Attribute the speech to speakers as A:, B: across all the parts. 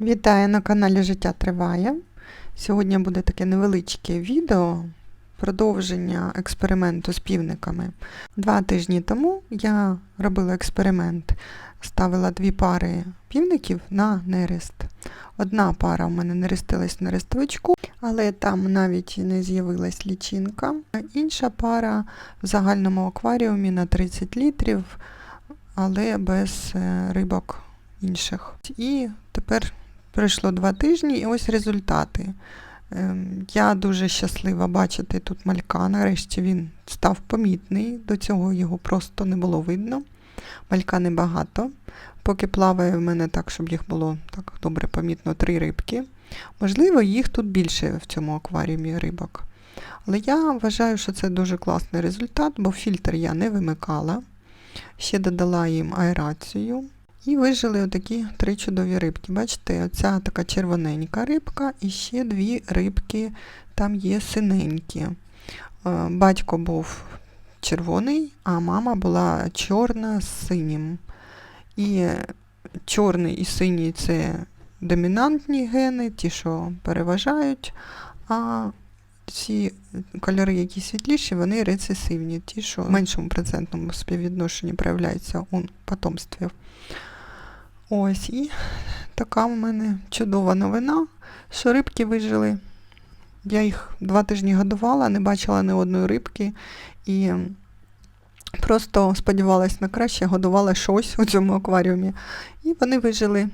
A: Вітаю на каналі Життя Триває. Сьогодні буде таке невеличке відео продовження експерименту з півниками. Два тижні тому я робила експеримент, ставила дві пари півників на нерест. Одна пара у мене нерестилась на рестовичку, але там навіть не з'явилась лічинка. Інша пара в загальному акваріумі на 30 літрів, але без е, рибок інших. І тепер пройшло два тижні, і ось результати. Ем, Я дуже щаслива бачити тут малька. Нарешті він став помітний, до цього його просто не було видно. Малька небагато. Поки плаває в мене так, щоб їх було так добре помітно, три рибки. Можливо, їх тут більше в цьому акваріумі рибок. Але я вважаю, що це дуже класний результат, бо фільтр я не вимикала. Ще додала їм аерацію. І вижили отакі три чудові рибки. Бачите, оця така червоненька рибка і ще дві рибки там є синенькі. Е, Батько був червоний, а мама була чорна з синім. І чорний і синій це домінантні гени, ті, що переважають, а ці кольори, які світліші, вони рецесивні, ті, що в меншому процентному співвідношенні проявляються у потомстві. Ось і така в мене чудова новина, що рибки вижили. Я їх два тижні годувала, не бачила ні одної рибки і просто сподівалась на краще, годувала щось у цьому акваріумі. І вони вижили.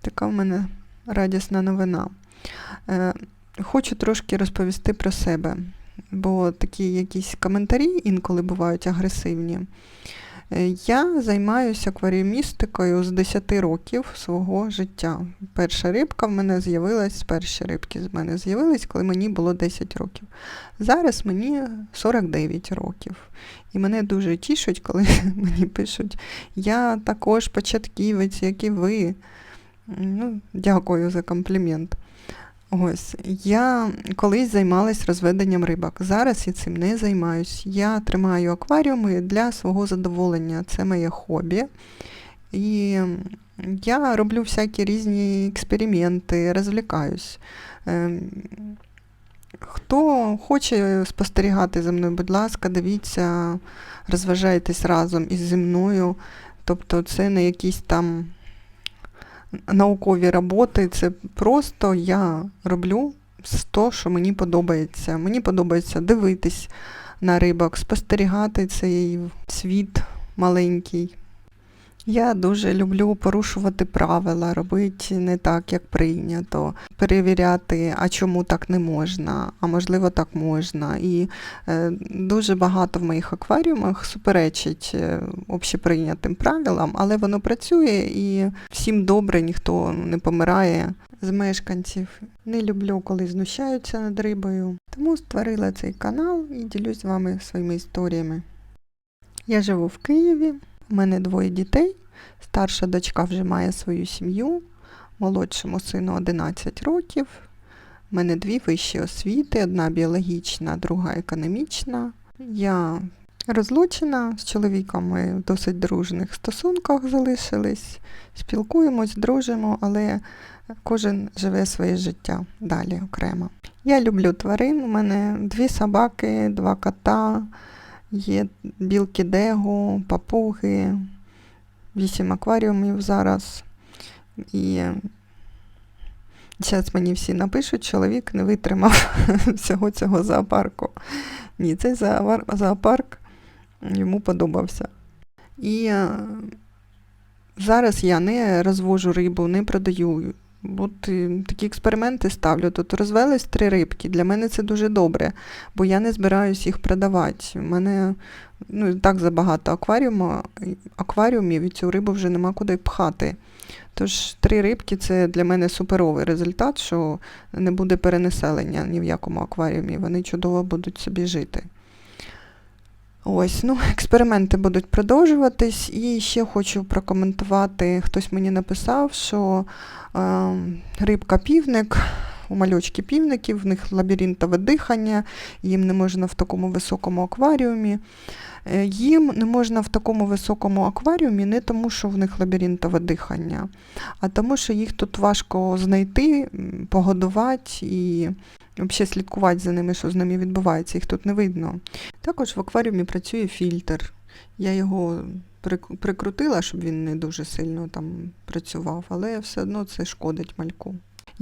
A: Така в мене радісна новина. Е, Хочу трошки розповісти про себе, бо такі якісь коментарі інколи бувають агресивні. Е, Я займаюся акваріумістикою з 10 років свого життя. Перша рибка в мене з'явилась, перші рибки з мене з'явились, коли мені було 10 років. Зараз мені 49 років. І мене дуже тішить, коли мені пишуть, я також початківець, як і ви. Ну, дякую за комплімент. Ось, я колись займалась розведенням рибок. Зараз я цим не займаюсь. Я тримаю акваріуми для свого задоволення. Це моє хобі. І я роблю всякі різні експерименти, розвлікаюсь. Ем, Хто хоче спостерігати за мною, будь ласка, дивіться, розважайтесь разом із зі мною. Тобто це не якісь там наукові роботи, це просто я роблю те, що мені подобається. Мені подобається дивитись на рибок, спостерігати цей світ маленький. Я дуже люблю порушувати правила, робити не так, як прийнято, перевіряти, а чому так не можна, а можливо так можна. І е, дуже багато в моїх акваріумах суперечить е, общеприйнятим правилам, але воно працює і всім добре, ніхто не помирає з мешканців. Не люблю, коли знущаються над рибою. Тому створила цей канал і ділюсь з вами своїми історіями. Я живу в Києві. У мене двоє дітей. Старша дочка вже має свою сім'ю, молодшому сину 11 років. У мене дві вищі освіти, одна біологічна, друга економічна. Я розлучена з чоловіком, ми в досить дружних стосунках залишились, спілкуємось, дружимо, але кожен живе своє життя далі окремо. Я люблю тварин, у мене дві собаки, два кота. Є білки дегу, папуги, вісім акваріумів зараз. І зараз мені всі напишуть, чоловік не витримав всього цього зоопарку. Ні, цей зоопарк йому подобався. І е, зараз я не розвожу рибу, не продаю. От е, такі експерименти ставлю. Тут розвелись три рибки. Для мене це дуже добре, бо я не збираюсь їх продавати. У мене ну, так забагато акваріуму, акваріумів і цю рибу вже нема куди пхати. Тож три рибки це для мене суперовий результат, що не буде перенаселення ні в якому акваріумі. Вони чудово будуть собі жити. Ось, ну, експерименти будуть продовжуватись. І ще хочу прокоментувати. Хтось мені написав, що е, рибка півник у мальочки півників, в них лабіринтове дихання, їм не можна в такому високому акваріумі. Е, Їм не можна в такому високому акваріумі не тому, що в них лабіринтове дихання, а тому, що їх тут важко знайти, погодувати і взагалі слідкувати за ними, що з ними відбувається, їх тут не видно. Також в акваріумі працює фільтр. Я його прикрутила, щоб він не дуже сильно там працював, але все одно це шкодить мальку.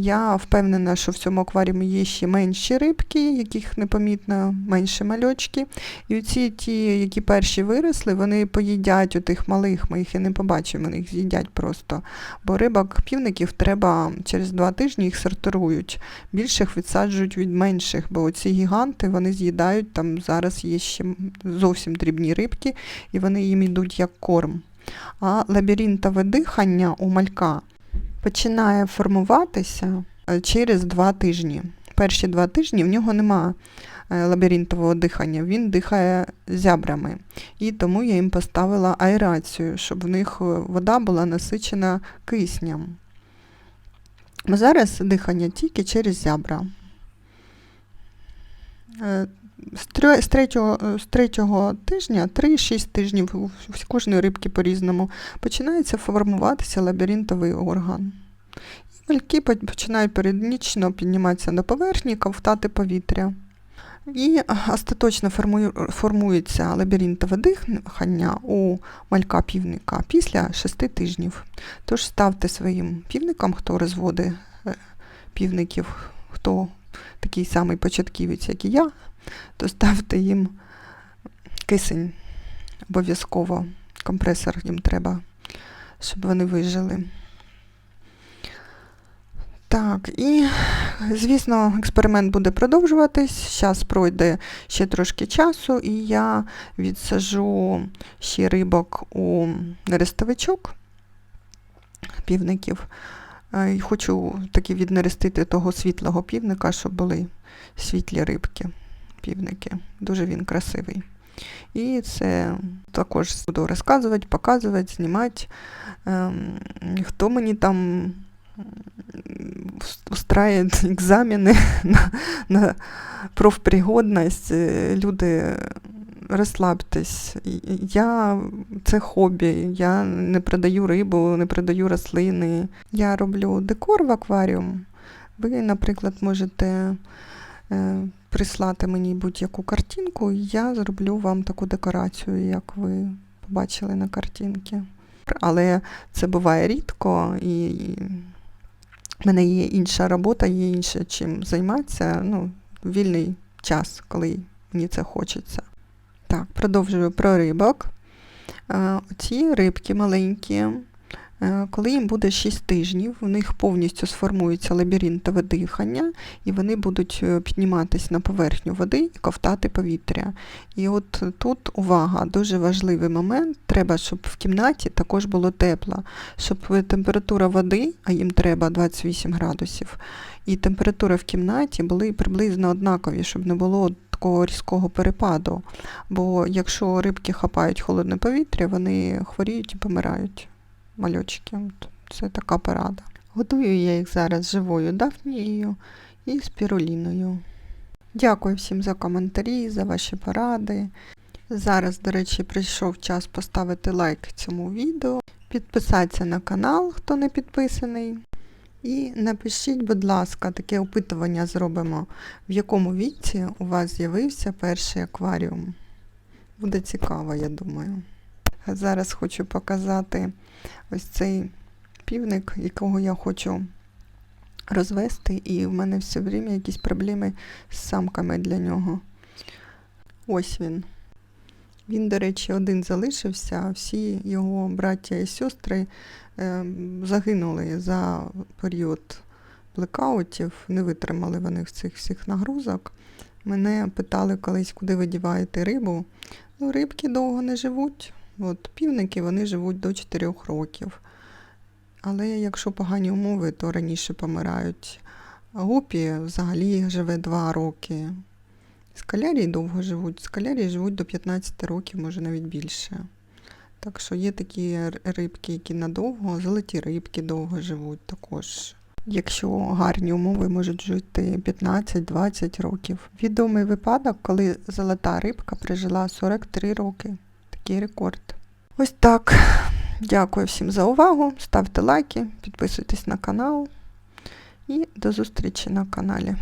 A: Я впевнена, що в цьому акваріумі є ще менші рибки, яких непомітно менше мальочки. І ці ті, які перші виросли, вони поїдять у тих малих, ми їх і не побачимо, вони їх з'їдять просто. Бо рибок півників треба через два тижні їх сортирують. Більших відсаджують від менших, бо оці гіганти вони з'їдають, там зараз є ще зовсім дрібні рибки, і вони їм йдуть як корм. А лабіринтове дихання у малька починає формуватися е, через два тижні. Перші два тижні в нього нема е, лабіринтового дихання, він дихає зябрами. І тому я їм поставила аерацію, щоб в них е, вода була насичена киснем. Зараз дихання тільки через зябра. З третього, е, з третього тижня, 3-6 тижнів у кожної рибки по-різному, починається формуватися лабіринтовий орган. І мальки починають періодично підніматися на поверхні, ковтати повітря. І остаточно формується лабіринтове дихання у малька півника після 6 тижнів. Тож ставте своїм півникам, хто розводить е, півників, хто такий самий початківець, як і я, то ставте їм кисень обов'язково. Компресор їм треба, щоб вони вижили. Так, і, звісно, експеримент буде продовжуватись. Зараз пройде ще трошки часу, і я відсажу ще рибок у нерестовичок півників. Е, І хочу таки віднерестити того світлого півника, щоб були світлі рибки, півники. Дуже він красивий. І це також буду розказувати, показувати, знімати. Ем, Хто мені там м, устраює екзамени на, на профпригодність, е, люди, розслабтесь. Я це хобі, я не продаю рибу, не продаю рослини. Я роблю декор в акваріум. Ви, наприклад, можете е, прислати мені будь-яку картинку, і я зроблю вам таку декорацію, як ви побачили на картинці. Але це буває рідко, і в мене є інша робота, є інше чим займатися. Ну, вільний час, коли мені це хочеться. Так, продовжую про рибок. Е, Ці рибки маленькі, коли їм буде 6 тижнів, в них повністю сформується лабіринтове дихання, і вони будуть е, підніматись на поверхню води і ковтати повітря. І от тут увага, дуже важливий момент. Треба, щоб в кімнаті також було тепло, щоб температура води, а їм треба 28 градусів, і температура в кімнаті були приблизно однакові, щоб не було такого різкого перепаду. Бо якщо рибки хапають холодне повітря, вони хворіють і помирають. Мальочки. Це така порада. Готую я їх зараз живою дафнією і спіруліною. Дякую всім за коментарі, за ваші поради. Зараз, до речі, прийшов час поставити лайк цьому відео, підписатися на канал, хто не підписаний. І напишіть, будь ласка, таке опитування зробимо, в якому віці у вас з'явився перший акваріум. Буде цікаво, я думаю. Зараз хочу показати ось цей півник, якого я хочу розвести, і в мене все время якісь проблеми з самками для нього. Ось він. Він, до речі, один залишився, а всі його браття і сестри е, загинули за період блекаутів, не витримали вони цих всіх нагрузок. Мене питали колись, куди ви діваєте рибу. Ну, рибки довго не живуть. От, півники вони живуть до 4 років. Але якщо погані умови, то раніше помирають. Гупі взагалі живе 2 роки. Скалярії довго живуть. Скалярії живуть до 15 років, може навіть більше. Так що є такі рибки, які надовго, золоті рибки довго живуть також. якщо гарні умови можуть жити 15-20 років. Відомий випадок, коли золота рибка прожила 43 роки. Такий рекорд. Ось так. Дякую всім за увагу. Ставте лайки, підписуйтесь на канал і до зустрічі на каналі.